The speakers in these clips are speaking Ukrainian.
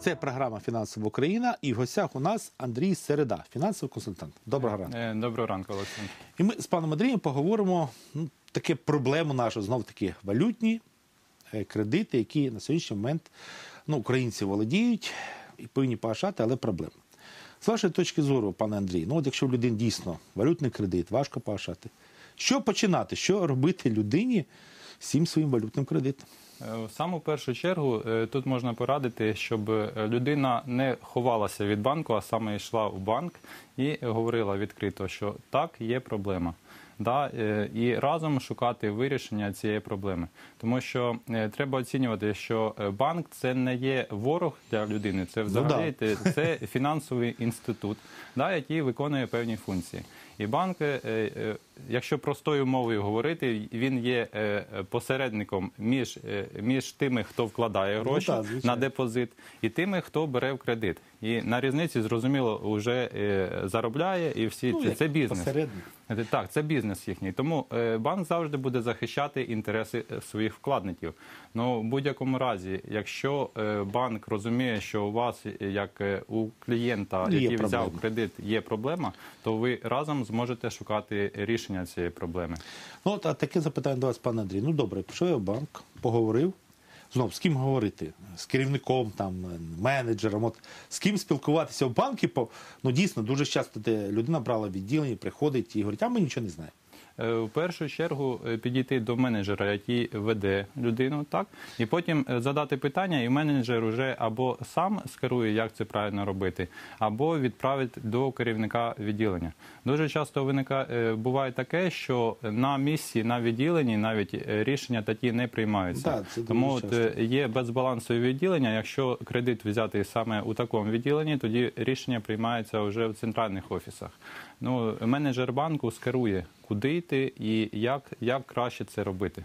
Це програма Фінансова Україна. І в гостях у нас Андрій Середа, фінансовий консультант. Доброго ранку. Е, Доброго ранку, Олександр. І ми з паном Андрієм поговоримо ну, таке проблему нашу, знов таки валютні е, кредити, які на сьогоднішній момент ну, українці володіють і повинні погашати, але проблема. З вашої точки зору, пане Андрій, ну от якщо в людини дійсно валютний кредит, важко погашати, що починати, що робити людині цим своїм валютним кредитом? Е, В саму першу чергу е, тут можна порадити, щоб е, людина не ховалася від банку, а саме йшла в банк і говорила відкрито, що так, є проблема. Да, і разом шукати вирішення цієї проблеми, тому що треба оцінювати, що банк це не є ворог для людини, це взагалі да. це фінансовий інститут, да, який виконує певні функції. І банк, е, е, якщо простою мовою говорити, він є е, посередником між, між тими, хто вкладає гроші так, звичайно. на депозит, і тими, хто бере в кредит. І на різниці зрозуміло вже заробляє, і всі Ну, це, це бізнес. посередник. Так, це бізнес їхній. Тому банк завжди буде захищати інтереси своїх вкладників. Ну, в будь-якому разі, якщо банк розуміє, що у вас, як у клієнта, Є який проблема. взяв кредит, є проблема, то ви разом зможете шукати рішення цієї проблеми. Ну, от, а таке запитання до вас, пане Андрій. Ну добре, пішов я в банк, поговорив. Знов з ким говорити? З керівником, там, менеджером. От з ким спілкуватися в банки, ну дійсно дуже часто де людина брала відділення, приходить і говорить, а ми нічого не знаємо. Е, В першу чергу е, підійти до менеджера, який веде людину, так і потім е, задати питання, і менеджер уже або сам скерує, як це правильно робити, або відправить до керівника відділення. Дуже часто виника е, буває таке, що на місці, на відділенні навіть рішення такі не приймаються. Так, це Тому от, часто. є безбалансові відділення. Якщо кредит взяти саме у такому відділенні, тоді рішення приймається вже в центральних офісах. Ну, менеджер банку скерує, куди йти і як, як краще це робити.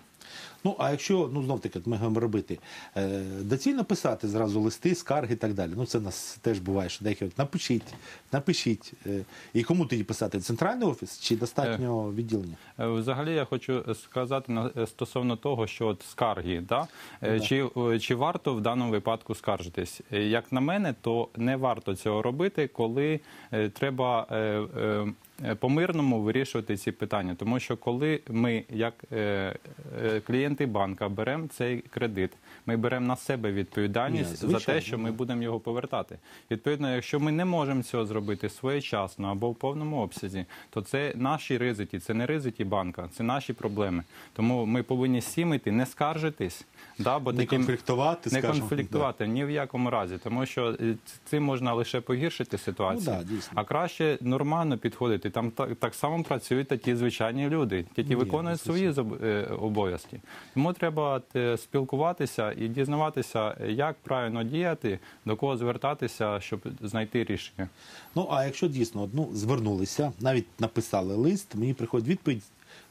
Ну, а якщо, ну знов таки, ми говоримо робити, е, доцільно писати зразу листи, скарги і так далі. Ну, це нас теж буває, що деякі напишіть, напишіть. Е, і кому тоді писати? Центральний офіс чи достатньо відділення? Е, Взагалі я хочу сказати на- е, стосовно того, що от скарги, да? Е, Да. Чи, е, чи варто в даному випадку скаржитись? Е, Як на мене, то не варто цього робити, коли е, треба е, е, е, по-мирному вирішувати ці питання. Тому що коли ми, як е, е, клієнти банка, беремо цей кредит, ми беремо на себе відповідальність Ні, за те, що ми будемо його повертати. Відповідно, якщо ми не можемо цього зробити своєчасно або в повному обсязі, то це наші ризики, це не ризики банка, це наші проблеми. Тому ми повинні сімити, не скаржитись, да, бо Не таким конфліктувати, не скажімо. конфліктувати ні в якому разі, тому що е, цим можна лише погіршити ситуацію. Ну да, а краще нормально підходити. Там так, так само працюють такі звичайні люди, які Ні, виконують свої зоб- е, обов'язки. Тому треба е, спілкуватися і дізнаватися, як правильно діяти, до кого звертатися, щоб знайти рішення. Ну, а якщо дійсно ну, звернулися, навіть написали лист, мені приходить відповідь.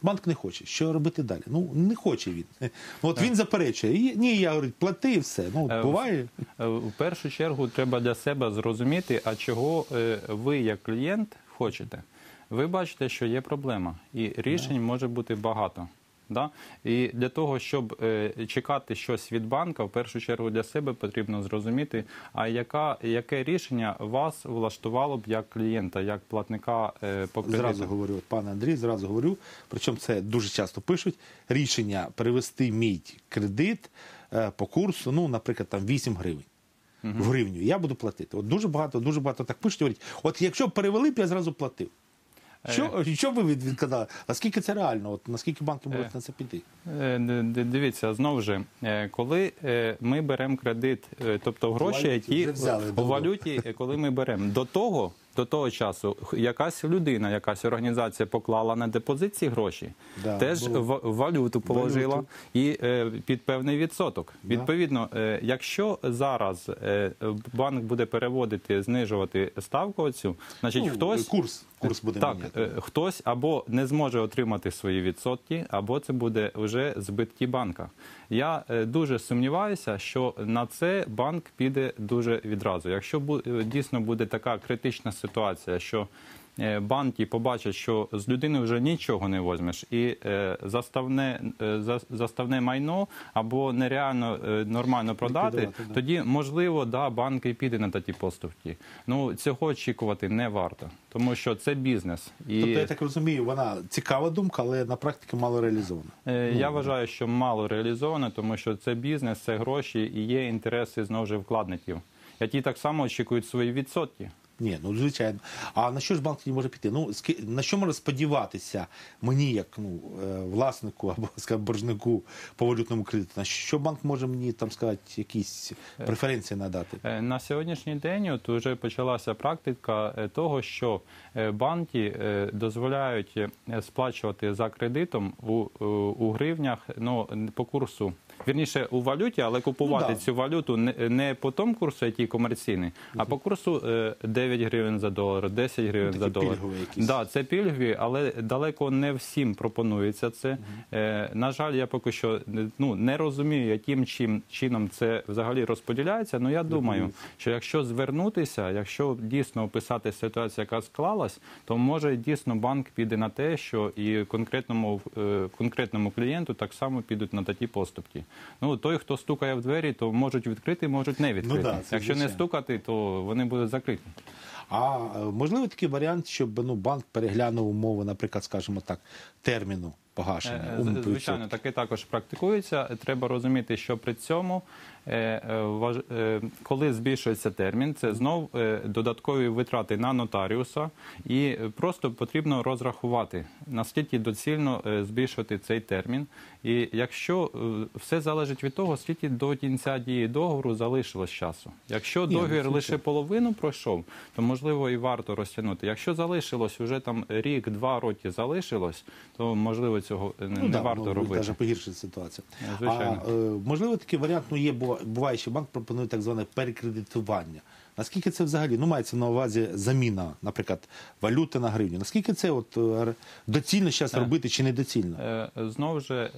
Банк не хоче. Що робити далі? Ну не хоче він. Ну, От він заперечує. Ні, я говорю, плати і все. Ну Е, буває. Е, В першу чергу треба для себе зрозуміти, а чого е, ви як клієнт хочете. Ви бачите, що є проблема, і рішень може бути багато. Да? І для того, щоб е, чекати щось від банка, в першу чергу для себе потрібно зрозуміти, а яка, яке рішення вас влаштувало б як клієнта, як платника е, по кредиту. Зразу говорю, от, пане Андрій, зразу говорю. Причому це дуже часто пишуть. Рішення перевести мій кредит е, по курсу, ну, наприклад, там 8 гривень. В гривню. Я буду платити. От дуже багато, дуже багато так пишуть. Говорять, от якщо перевели б, я зразу платив. Що, що ви від- відказали? Наскільки це реально? От наскільки банки можуть Е. на це піти? Е, Дивіться, знову ж, е, коли е, ми беремо кредит, е, тобто гроші, які в валюті, е, коли ми беремо до того. До того часу якась людина, якась організація поклала на депозит ці гроші, Да, теж було. в валюту положила Валюту. і е, під певний відсоток. Да. Відповідно, е, якщо зараз е, банк буде переводити, знижувати ставку оцю, значить Ну, хтось курс, курс буде так, е, хтось або не зможе отримати свої відсотки, або це буде вже збитки банка. Я е, дуже сумніваюся, що на це банк піде дуже відразу. Якщо бу- е, дійсно буде така критична ситуація, що е, банки побачать, що з людини вже нічого не возьмеш, і е, заставне, е, заставне майно або нереально нормально продати, да. тоді можливо, да, банк і піде на такі поступки. Ну цього очікувати не варто, тому що це бізнес. І Тобто, я так розумію, вона цікава думка, але на практиці мало реалізована. Я вважаю, що мало реалізовано, тому що це бізнес, це гроші і є інтереси знову ж вкладників, які так само очікують свої відсотки. Ні, ну звичайно. А на що ж банк не може піти? Ну на що може сподіватися мені, як ну е, власнику або скажімо, боржнику по валютному кредиту? На що банк може мені там сказати якісь преференції надати? Е, На сьогоднішній день от вже почалася практика е, того, що е, банки е, дозволяють е, сплачувати за кредитом у, е, у гривнях ну, по курсу. Вірніше у валюті, але купувати Ну, да. цю валюту не, не по тому курсу, який комерційний, а по курсу е, 9 гривень за долар, 10 гривень Ну, за долар. якісь. Да, це пільгові, але далеко не всім пропонується це. Е, на жаль, я поки що не- ну, не розумію, яким чим, чином це взагалі розподіляється. Ну я думаю, що якщо звернутися, якщо дійсно описати ситуацію, яка склалась, то може дійсно банк піде на те, що і конкретному е, конкретному клієнту так само підуть на такі поступки. Ну той, хто стукає в двері, то можуть відкрити, можуть не відкрити. да, це якщо не звичайно. стукати, то вони будуть закриті. А е, можливо такий варіант, щоб ну банк переглянув умови, наприклад, скажімо так, терміну погашення. Е, з- Звичайно, таке також практикується. Треба розуміти, що при цьому, е, е, е, коли збільшується термін, це знов е, додаткові витрати на нотаріуса, і е, просто потрібно розрахувати, наскільки доцільно е, збільшувати цей термін. І якщо е, все залежить від того, скільки до кінця дії договору залишилось часу. Якщо ну, договір лише половину пройшов, то можливо і варто розтягнути. Якщо залишилось вже там рік-два роки залишилось, то можливо цього е, не, не да, варто ну, робити. Навіть погіршити ситуацію. Звичайно. А, е, можливо, такий варіант ну, є, бо буває, що банк пропонує так зване перекредитування. Наскільки це взагалі ну, мається на увазі заміна, наприклад, валюти на гривню? Наскільки це от, е, доцільно зараз робити чи недоцільно? Знову ж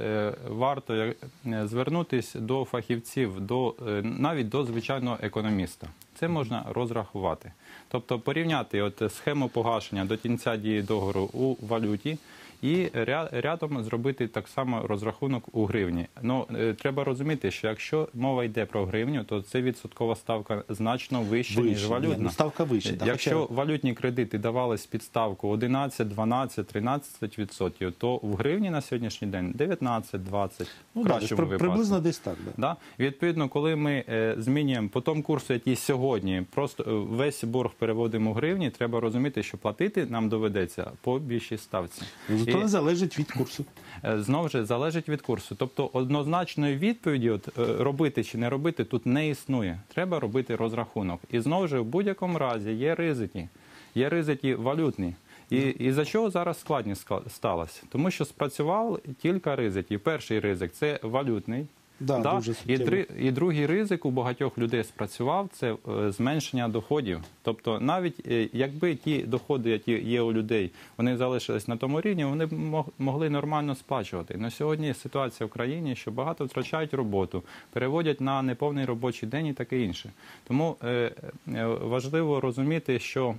варто звернутися до фахівців, до навіть до звичайного економіста. Це можна розрахувати. Тобто порівняти от схему погашення до кінця дії договору у валюті. І рядом зробити так само розрахунок у гривні. Ну е, треба розуміти, що якщо мова йде про гривню, то це відсоткова ставка значно вища, ніж Вище. валютна. Ні, ну, ставка вища, да, Якщо хоча- валютні кредити давались під ставку 11, 12, 13 відсотків, то в гривні на сьогоднішній день 19, 20, Ну, да, при- приблизно десь так. Да. Да? Відповідно, коли ми е, змінюємо по тому курсу, який сьогодні, просто е, весь борг переводимо в гривні, треба розуміти, що платити нам доведеться по більшій ставці. Ну, Зато не залежить від курсу. Е, Знову ж залежить від курсу. Тобто однозначної відповіді, от, е, робити чи не робити, тут не існує. Треба робити розрахунок. І знову ж в будь-якому разі є ризики. Є ризики валютні. І, і за чого зараз складність сталася? Тому що спрацював кілька ризиків. Перший ризик це валютний. Да, Да? дуже І, і другий ризик у багатьох людей спрацював це е, зменшення доходів. Тобто, навіть е, якби ті доходи, які є у людей, вони залишились на тому рівні, вони б мог- могли нормально сплачувати. На сьогодні ситуація в країні, що багато втрачають роботу, переводять на неповний робочий день і таке інше. Тому е, е, важливо розуміти, що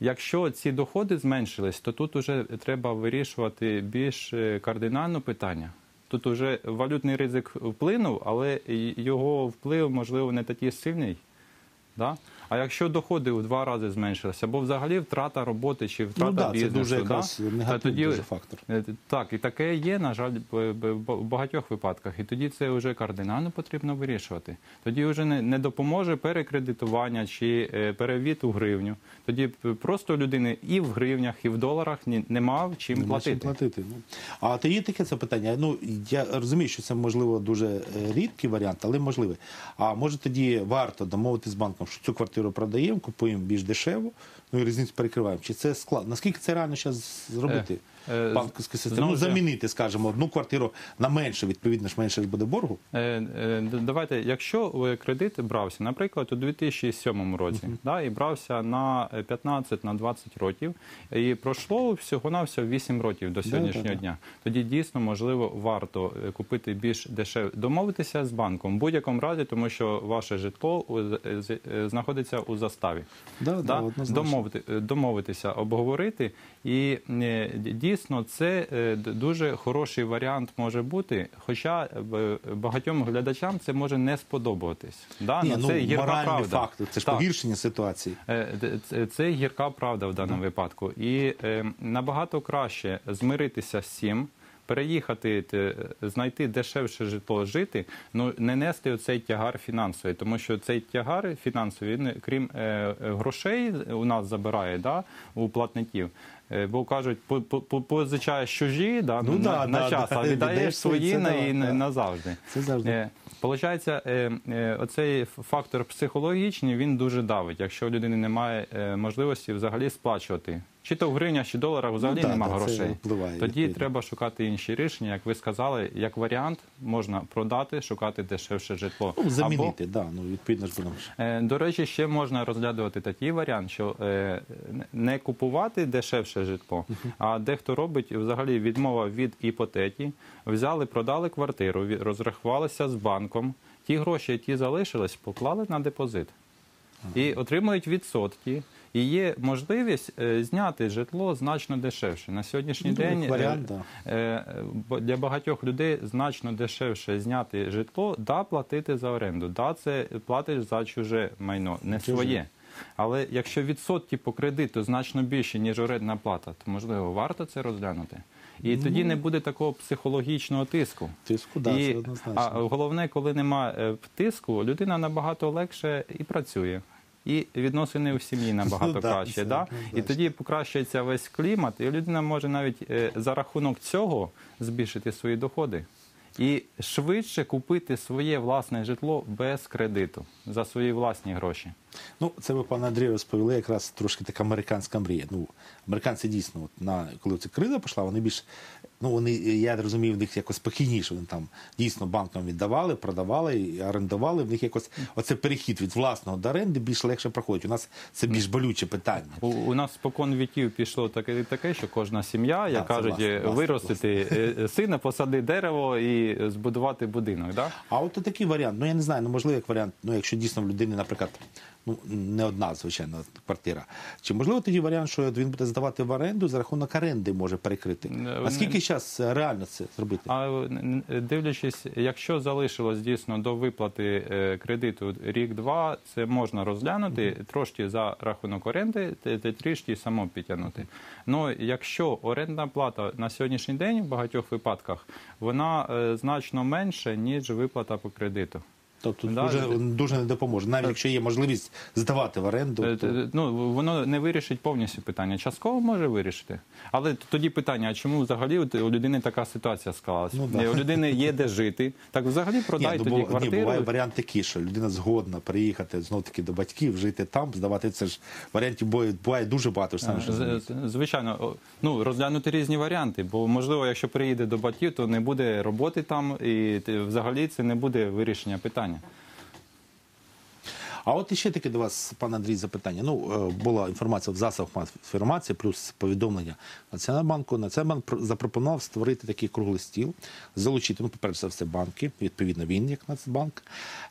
Якщо ці доходи зменшились, то тут вже треба вирішувати більш кардинальне питання. Тут вже валютний ризик вплинув, але його вплив, можливо, не такий сильний. Да? А якщо доходи в два рази зменшилися, або взагалі втрата роботи чи втрата Ну да, це дуже да? якраз негативний дуже фактор. Е, Так, і таке є, на жаль, в багатьох випадках. І тоді це вже кардинально потрібно вирішувати. Тоді вже не, не допоможе перекредитування чи е, перевід у гривню. Тоді просто людини і в гривнях, і в доларах нема чим Нема платити. чим платити. Ну. А то є таке це питання. Ну я розумію, що це можливо дуже е, рідкий варіант, але можливий. А може тоді варто домовитися з банком, що цю квартиру продаємо, купуємо більш дешево, ну і різницю перекриваємо. Чи це склад? Наскільки це реально зараз зробити? Е, е, Банківську систему ну, замінити, скажімо, одну квартиру на менше, відповідно ж менше буде боргу. Е, е, Давайте, якщо е, кредит брався, наприклад, у 2007 році, да, і брався на 15 на 20 років, і пройшло всього на всього 8 років до сьогоднішнього да, да. дня. Тоді дійсно можливо варто е, купити більш дешеве, домовитися з банком в будь-якому разі, тому що ваше житло е, знаходиться у заставі. Да, да, Да? однозначно. Домовити, е, домовитися, обговорити. І е, дійсно це е, дуже хороший варіант може бути. Хоча багатьом глядачам це може не сподобатись. Да? Ні, Ну, ну, це гірка правда. Факт. це ж Так. погіршення ситуації. Це- Це гірка правда в даному випадку. І набагато краще змиритися з цим, переїхати, знайти дешевше житло, жити, ну не нести оцей тягар фінансовий, тому що цей тягар фінансовий, він, крім е, е, грошей, у нас забирає да, у платників. Е, Бо кажуть, по- по- по- позичаєш чужі да, Ну на, да, на да, час, да, а віддаєш віддаєш свої, це на, да, і да. назавжди. Це завжди. Е, Получається, е, е, оцей фактор психологічний він дуже давить, якщо у людини немає е, можливості взагалі сплачувати. Чи то в гривнях, чи доларах взагалі да, немає да, це грошей. впливає, Тоді відповідно. треба шукати інші рішення. Як ви сказали, як варіант можна продати, шукати дешевше житло. Ну, Або замінити, да, ну, відповідно ж будемо. Е, До речі, ще можна розглядувати такий варіант, що е, не купувати дешевше житло, а дехто робить взагалі відмова від іпотеки, взяли, продали квартиру, розрахувалися з банком. Ті гроші, які залишились, поклали на депозит і отримують відсотки. І є можливість е, зняти житло значно дешевше. На сьогоднішній Ну, день варіант, е, да. е, для багатьох людей значно дешевше зняти житло, да платити за оренду. Да, це платиш за чуже майно, не Чуже. своє. Але якщо відсотки по кредиту значно більше, ніж орендна плата, то можливо варто це розглянути. І тоді не буде такого психологічного тиску. Тиску, да, і, це однозначно. а головне, коли немає тиску, людина набагато легше і працює. І відносини в сім'ї набагато Ну, да, краще. це Да? І однозначно. тоді покращується весь клімат, і людина може навіть е, за рахунок цього збільшити свої доходи і швидше купити своє власне житло без кредиту за свої власні гроші. Ну, це ви, пане Андрію, розповіли якраз трошки така американська мрія. Ну, американці дійсно, от, на, коли ця криза пішла, вони більш, ну, вони, я розумію, в них якось спокійніше. Вони там дійсно банкам віддавали, продавали, і орендували. В них якось оце перехід від власного до оренди більш легше проходить. У нас це більш болюче питання. У, у нас спокон віків пішло таке, таке, що кожна сім'я, як кажуть, власне, власне, виростити е, сина, посади дерево і збудувати будинок. Да? А от такий варіант, ну я не знаю, ну можливо, як варіант, ну якщо дійсно в людини, наприклад, ну не одна, звичайно, квартира. Чи можливо тоді варіант, що він буде здавати в оренду за рахунок оренди може перекрити? Не- Наскільки зараз реально це зробити? А е, дивлячись, якщо залишилось дійсно до виплати е, кредиту рік-два, це можна розглянути трошки за рахунок оренди, трішки само підтягнути. Ну якщо орендна плата на сьогоднішній день в багатьох випадках вона е, значно менше ніж виплата по кредиту. Тобто Да, дуже, дуже не допоможе. Навіть якщо є можливість здавати в оренду, Е, то... е, Ну воно не вирішить повністю питання. Частково може вирішити. Але тоді питання: а чому взагалі у людини така ситуація склалася? Ну, да. У людини є де жити. Так взагалі продай Ні, ну, тоді бо- ні, буває варіант такий, що людина згодна приїхати знов таки до батьків, жити там, здавати це ж варіантів буває, буває дуже багато. Саме Звичайно, ну розглянути різні варіанти, бо можливо, якщо приїде до батьків, то не буде роботи там, і взагалі це не буде вирішення питання. А от іще таке до вас, пан Андрій, запитання. Ну, е, була інформація в засобах інформації, плюс повідомлення Національного банку. Національний банк запропонував створити такий круглий стіл, залучити, ну, по-перше, все, банки, відповідно, він, як Нацбанк,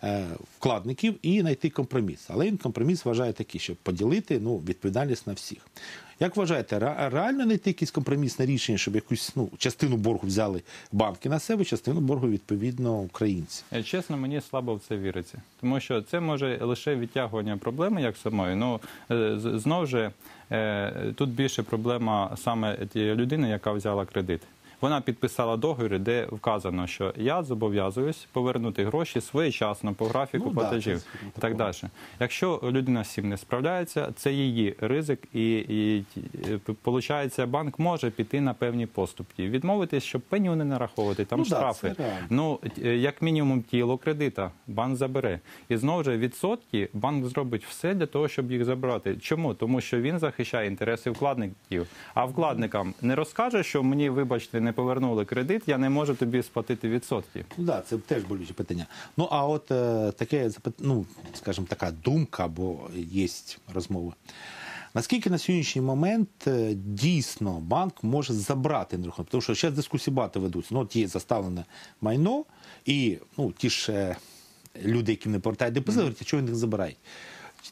е, вкладників і знайти компроміс. Але він компроміс вважає такий, щоб поділити ну, відповідальність на всіх. Як вважаєте, реально знайти якесь компромісне рішення, щоб якусь ну, частину боргу взяли банки на себе, частину боргу, відповідно, українці? Е, Чесно, мені слабо в це віриться, тому що це може лише відтягування проблеми як самої. Ну знову з- знов же е, тут більше проблема саме тієї людини, яка взяла кредит. Вона підписала договір, де вказано, що я зобов'язуюсь повернути гроші своєчасно по графіку Ну, платежів це і так далі. Якщо людина з цим не справляється, це її ризик, і, і, виходить, банк може піти на певні поступки, відмовитись, щоб пеню не нараховувати, там Ну, штрафи. реально. Ну, е, як мінімум, тіло кредита банк забере. І знову ж відсотки банк зробить все для того, щоб їх забрати. Чому? Тому що він захищає інтереси вкладників. А вкладникам не розкаже, що мені, вибачте, не повернули кредит, я не можу тобі сплатити відсотки. Ну да, це теж болюче питання. Ну а от е, таке ну, скажімо, така думка, або є розмови. Наскільки на сьогоднішній момент е, дійсно банк може забрати нерухомість? Тому що зараз дискусії багато ведуться. Ну, от є заставлене майно, і ну, ті ж е, люди, яким не повертають депозит, говорять, а чого їх забирають?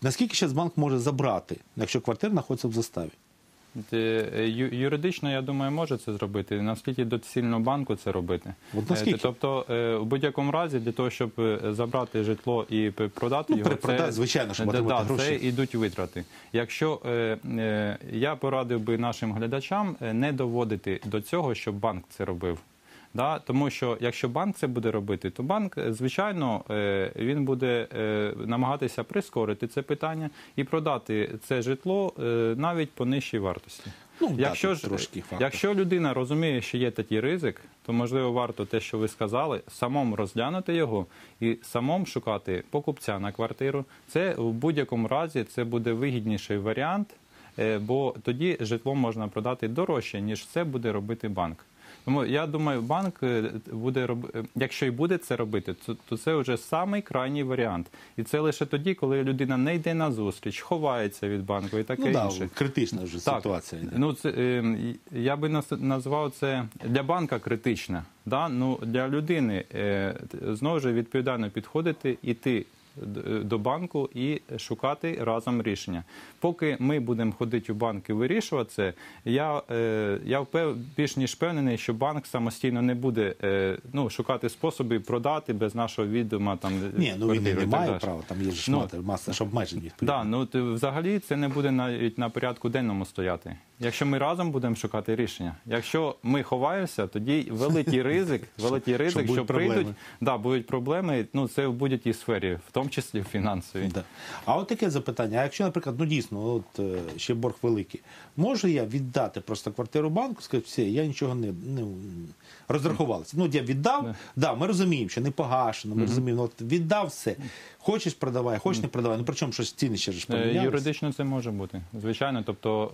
Наскільки зараз банк може забрати, якщо квартира знаходиться в заставі? Е, Юридично, я думаю, може це зробити. Наскільки доцільно банку це робити? От наскільки? Е, Тобто, е, в будь-якому разі, для того, щоб забрати житло і продати Ну, його, продати, звичайно, щоб да, гроші. це йдуть витрати. Якщо я порадив би нашим глядачам не доводити до цього, щоб банк це робив. Да, тому що якщо банк це буде робити, то банк, е, звичайно, е, він буде е, намагатися прискорити це питання і продати це житло навіть по нижчій вартості. Ну, якщо тут ж трошки якщо людина розуміє, що є такий ризик, то можливо варто те, що ви сказали, самому розглянути його і самому шукати покупця на квартиру. Це в будь-якому разі це буде вигідніший варіант, бо тоді житло можна продати дорожче, ніж це буде робити банк. Тому я думаю, банк е, буде роб... е, якщо і буде це робити, то, то це вже самий крайній варіант. І це лише тоді, коли людина не йде на зустріч, ховається від банку і таке Ну да, інше. критична вже ситуація. йде. Ну, це, е, я би назвав це для банка критичне. Да? Ну, для людини е, знову ж відповідально підходити, іти до банку і шукати разом рішення. Поки ми будемо ходити у банк і вирішувати це, я, е, я впев, більш ніж впевнений, що банк самостійно не буде е, ну, шукати способи продати без нашого відома. Там, Ні, ну він не має права, там є ж Ну, маса ж обмежень. Да, ну взагалі це не буде навіть на порядку денному стояти. Якщо ми разом будемо шукати рішення. Якщо ми ховаємося, тоді великий ризик, великий ризик, будуть що проблеми. прийдуть, да, будуть проблеми. Ну це в будь-якій сфері, в тому числі в фінансовій. Да. А от таке запитання: а якщо, наприклад, ну дійсно, от е, ще борг великий, можу я віддати просто квартиру банку, сказати, все, я нічого не, не розрахувалася. Ну, я віддав, Да. да. ми розуміємо, що не погашено, ми розуміємо, ну, от віддав все. Хочеш продавай, хочеш не продавай. Ну причому щось ціни ще ж Е. Юридично це може бути. Звичайно, тобто,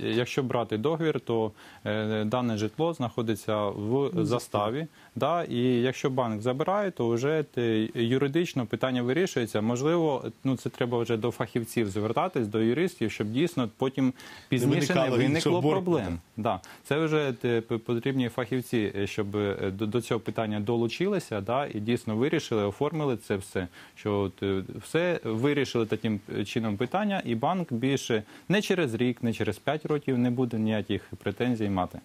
е, якщо брати договір, то е, дане житло знаходиться в заставі. Да, і якщо банк забирає, то вже те, юридично питання вирішується. Можливо, ну це треба вже до фахівців звертатись, до юристів, щоб дійсно потім пізніше не виникло проблем. Да. Це вже те, потрібні фахівці, е, щоб е, до, цього питання долучилися, да, і дійсно вирішили, оформили це все. Що е, все вирішили таким е, чином питання, і банк більше не через рік, не через 5 років не буде ніяких претензій мати.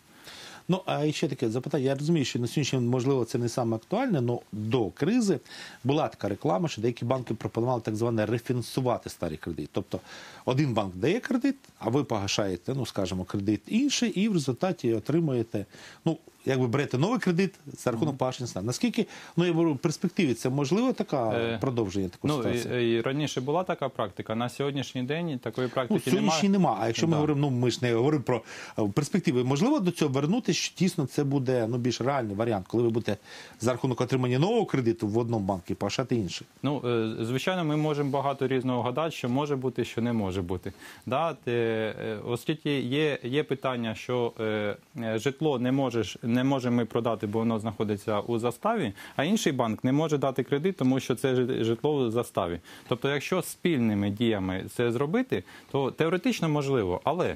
Ну, а ще таке запитання. Я розумію, що на сьогоднішній день, можливо, це не саме актуальне, але до кризи була така реклама, що деякі банки пропонували так зване рефінансувати старий кредит. Тобто один банк дає кредит, а ви погашаєте, ну скажімо, кредит інший, і в результаті отримуєте, ну, якби берете новий кредит за рахунок погашення старого. Наскільки ну я говорю, в перспективі це можливо така Е, продовження такої Ну, і, ситуації? і раніше була така практика. На сьогоднішній день такої Ну, практики сьогоднішній немає. нема. А якщо ми Да. говоримо, ну ми ж не говоримо про е, перспективи, можливо до цього вернутися, що дійсно це буде ну більш реальний варіант, коли ви будете за рахунок отримання нового кредиту в одному банку і погашати інший. Ну, е, звичайно, ми можемо багато різного гадати, що може бути, що не може бути. Да, те, е, оскільки є, є питання, що е, е, житло не можеш, не можемо ми продати, бо воно знаходиться у заставі, а інший банк не може дати кредит, тому що це жи- житло в заставі. Тобто, якщо спільними діями це зробити, то теоретично можливо, але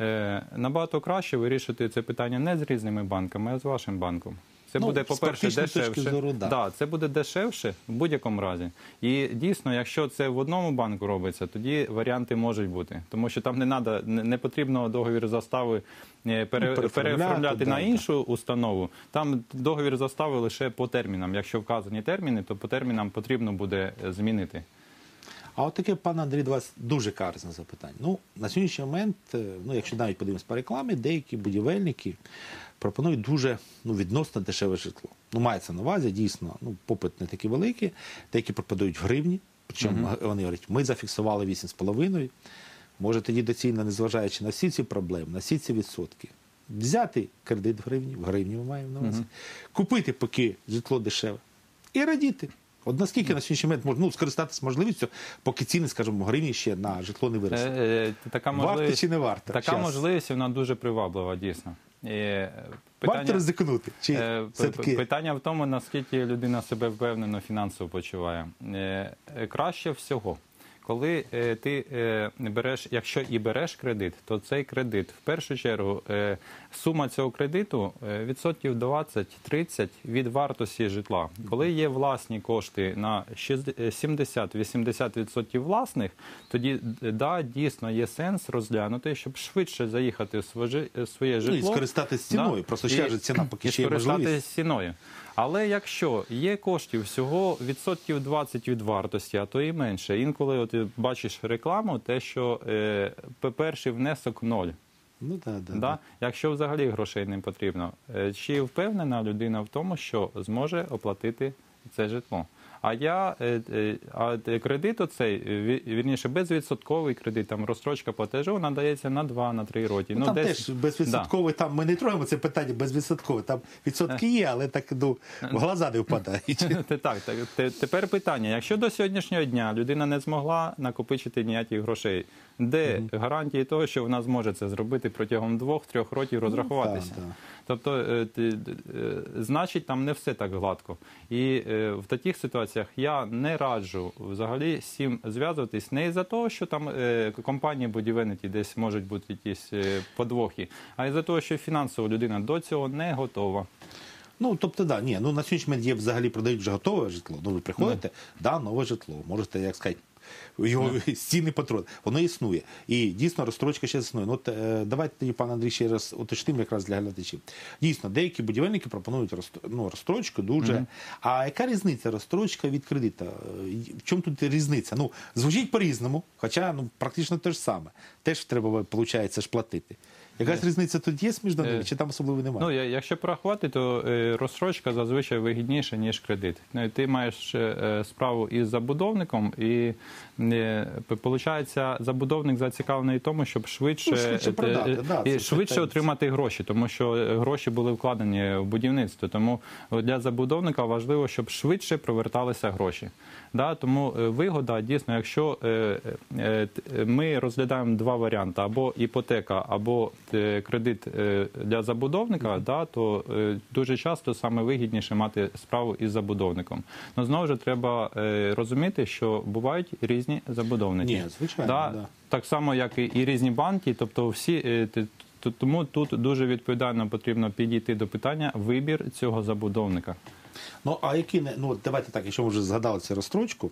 е, набагато краще вирішити це питання не з різними банками, а з вашим банком. Це Ну, буде, по-перше, дешевше. зору, да. Да, це буде дешевше в будь-якому разі. І дійсно, якщо це в одному банку робиться, тоді варіанти можуть бути. Тому що там не надо, не, потрібно договір застави е, пере, переоформляти, да, на іншу установу. Там договір застави лише по термінам. Якщо вказані терміни, то по термінам потрібно буде е, змінити. А от таке, пане Андрій, до вас дуже карне запитання. Ну, на сьогоднішній момент, е, ну якщо навіть подивимось по рекламі, деякі будівельники пропонують дуже ну, відносно дешеве житло. Ну, мається на увазі, дійсно, ну, попит не такий великий, деякі пропонують в гривні, причому вони говорять, ми зафіксували 8,5. Може тоді доцільно, незважаючи на всі ці проблеми, на всі ці відсотки, взяти кредит в гривні, в гривні ми маємо на увазі, купити поки житло дешеве і радіти. От наскільки на сьогоднішній момент можна ну, скористатися можливістю, поки ціни, скажімо, гривні ще на житло не Е, виросли. е, Така Варто чи не варто? Така Щас. можливість вона дуже приваблива, дійсно. І, питання, Варто ризикнути? Чи Е, все-таки... Питання в тому, наскільки людина себе впевнено фінансово почуває. Е, е, Краще всього, коли е, ти е, береш, якщо і береш кредит, то цей кредит в першу чергу е, сума цього кредиту е, відсотків 20-30 від вартості житла. Коли є власні кошти на 70-80% власних, тоді да, дійсно є сенс розглянути, щоб швидше заїхати в своє, жи- своє Ну, житло. і скористатись ціною. Просто ще ж ціна, поки ще є можливість. ціною. Але якщо є коштів всього відсотків 20 від вартості, а то і менше, інколи от бачиш рекламу, те, що е, перший внесок ноль. Ну, да, да, Да? Якщо взагалі грошей не потрібно, Е, чи впевнена людина в тому, що зможе оплатити це житло? А я е, е, а е, кредит оцей, вірніше, безвідсотковий кредит, там розстрочка платежу надається на 2 на 3 роки. Ну, там десь- теж безвідсотковий, там ми не троємо це питання безвідсоткове. Там відсотки є, але так ну, в глаза не впадають. Так, так. Тепер питання: якщо до сьогоднішнього дня людина не змогла накопичити ніяких грошей, де гарантії того, що вона зможе це зробити протягом двох-трьох років розрахуватися? так, так. Тобто, значить, там не все так гладко. І в таких ситуаціях я не раджу взагалі всім зв'язуватись не із-за того, що там е, компанії будівельники десь можуть бути якісь е, подвохи, а із-за того, що фінансово людина до цього не готова. Ну, тобто, да, ні, ну на сьогоднішній момент є взагалі продають вже готове житло. Ну, ви приходите, да, нове житло. Можете, як сказати, його стіни патрон. Воно існує. І дійсно розстрочка ще існує. Ну, от, е, давайте тоді, пан Андрій, ще раз уточнимо якраз для глядачів. Дійсно, деякі будівельники пропонують ну, розстрочку дуже. А яка різниця розстрочка від кредита? В чому тут різниця? Ну, звучить по-різному, хоча ну, практично те ж саме. Теж треба, виходить, ж платити. Якась різниця тут є між ними, Е, чи там особливо немає? Ну, я- якщо порахувати, то е, розстрочка зазвичай вигідніша, ніж кредит. Ну, і Ти маєш е, справу із забудовником, і виходить, забудовник зацікавлений в тому, щоб швидше, Ну, швидше е, продати, е, да, і це швидше отримати гроші, тому що е, гроші були вкладені в будівництво. Тому для забудовника важливо, щоб швидше проверталися гроші. Да, тому е, вигода дійсно, якщо е, е, ми розглядаємо два варіанти: або іпотека, або кредит для забудовника, да, то дуже часто саме вигідніше мати справу із забудовником. Ну знову ж треба розуміти, що бувають різні забудовники. Ні, звичайно, да. Так само, як і, різні банки, тобто всі. Тому тут дуже відповідально потрібно підійти до питання вибір цього забудовника. Ну, а які не ну давайте так, якщо ми вже згадали цю розстрочку.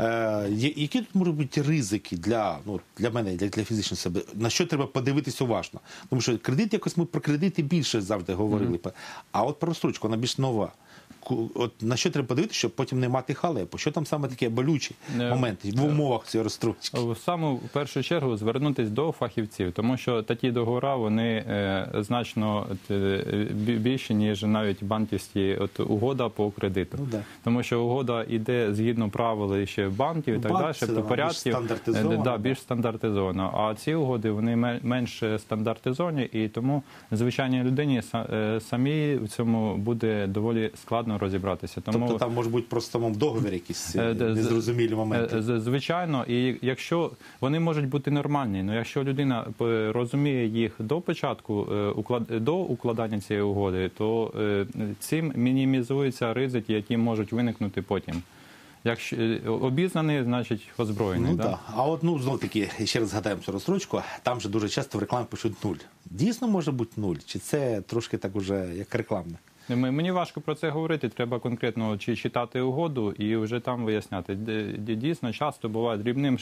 Е, які тут можуть бути ризики для, ну, для мене, для, для фізичної себе? На що треба подивитись уважно? Тому що кредит, якось ми про кредити більше завжди говорили. А от про розстрочку, вона більш нова. От на що треба подивитися, щоб потім не мати халепу? Що там саме таке болючі Е, моменти в умовах цієї розстрочки? В саму першу чергу звернутись до фахівців, тому що такі договори вони е, значно е, більші, ніж навіть банківські от угода по кредиту. Ну, да. Тому що угода йде згідно правил ще банків і так Банк далі, по більш порядків. Е, да, більш стандартизовано. А ці угоди вони менш стандартизовані, і тому звичайній людині са- е, самій в цьому буде доволі складно розібратися. Тому Тобто там може бути просто в договір якісь Е, е, незрозумілі моменти. Е, Звичайно, і якщо вони можуть бути нормальні, але якщо людина розуміє їх до початку до укладання цієї угоди, то цим мінімізуються ризики, які можуть виникнути потім. Якщо обізнаний, значить озброєний. Ну да? так. А от ну знов таки ще раз згадаємо цю розстрочку. Там же дуже часто в рекламі пишуть нуль. Дійсно може бути нуль? Чи це трошки так уже як рекламне? М- Мені важко про це говорити. Треба конкретно чи читати угоду і вже там виясняти. Дійсно, часто буває дрібним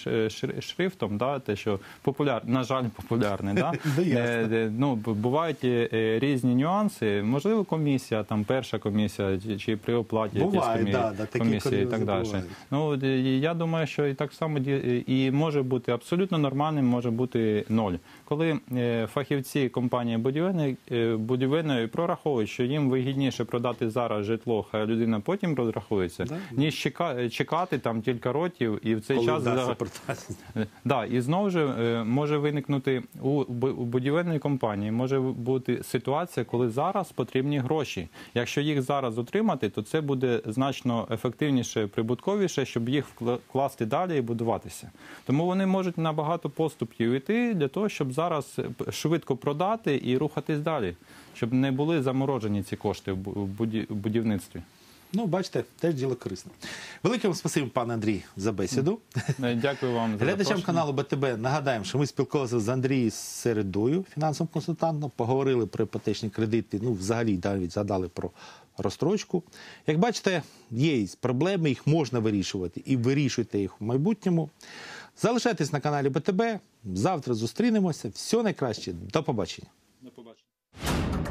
шрифтом, да, те, що популяр, на жаль, популярне. Да? Ну. Е, ну, бувають е, е, різні нюанси. Можливо, комісія, там перша комісія, чи, при оплаті якісь Буває, комі... да, да, комісії і так далі. Ну, я думаю, що і так само і може бути абсолютно нормальним, може бути ноль. Коли е, фахівці компанії будівельної, е, будівельної прораховують, що їм вигідніше продати зараз житло, хай людина потім розрахується, Да. ніж чека- чекати там кілька років і в цей Коли час за- Да, і знову ж е, може виникнути у будівельної компанії може бути ситуація, коли зараз потрібні гроші. Якщо їх зараз отримати, то це буде значно ефективніше, прибутковіше, щоб їх вкласти далі і будуватися. Тому вони можуть на багато поступів йти для того, щоб зараз е, швидко продати і рухатись далі, щоб не були заморожені ці кошти в в будівництві. Ну, бачите, теж діло корисне. Велике вам спасибі, пане Андрій, за бесіду. Е, Дякую вам за Глядачам каналу БТБ нагадаємо, що ми спілкувалися з Андрієм Середою, фінансовим консультантом, поговорили про іпотечні кредити, ну, взагалі навіть згадали про розстрочку. Як бачите, є проблеми, їх можна вирішувати і вирішуйте їх в майбутньому. Залишайтесь на каналі БТБ. Завтра зустрінемося. Все найкраще. До побачення. До побачення.